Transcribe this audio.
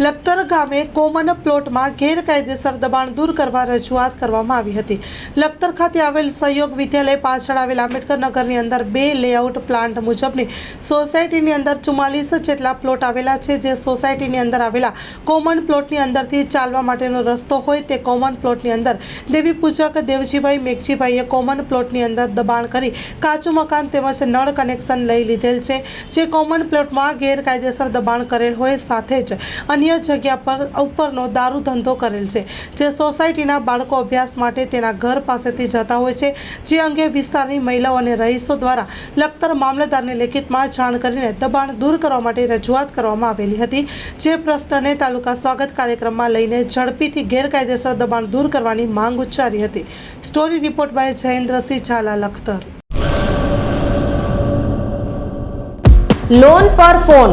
લખતર ગામે કોમન પ્લોટમાં ગેરકાયદેસર દબાણ દૂર કરવા રજૂઆત કરવામાં આવી હતી. લખતર ખાતે આવેલ સહયોગ વિદ્યાલય પાછળ આવેલ આંબેડકરનગરની અંદર બે લેઆઉટ પ્લાન્ટ મુજબની સોસાયટીની અંદર ચુમ્માલીસ જેટલા પ્લોટ આવેલા છે. જે સોસાયટીની અંદર આવેલા કોમન પ્લોટની અંદરથી ચાલવા માટેનો રસ્તો હોય તે કોમન પ્લોટની અંદર દેવી પૂજક દેવજીભાઈ મેઘજીભાઈએ કોમન પ્લોટની અંદર દબાણ કરી કાચું મકાન તેમજ નળ કનેક્શન લઈ લીધેલ છે. જે કોમન પ્લોટમાં ગેરકાયદેસર દબાણ કરેલ હોય સાથે જ અન્ય જગ્યા પર ઉપરનો દારૂ ધંધો કરેલ છે. જે સોસાયટીના બાળકો અભ્યાસ માટે તેના ઘર પાસેથી જતા હોય છે. જે અંગે વિસ્તારની મહિલાઓ અને રહીશો દ્વારા લખતર મામલતદારને લેખિતમાં જાણ કરીને દબાણ દૂર કરવા માટે રજૂઆત કરવામાં આવેલી હતી. જે પ્રશ્નને તાલુકા સ્વાગત કાર્યક્રમમાં લઈને ઝડપીથી ગેરકાયદેસર દબાણ દૂર કરવાની માંગ ઉચ્ચારી હતી. Story report by Jayendrasinh Zala, Lakhtar. Loan પર ફોન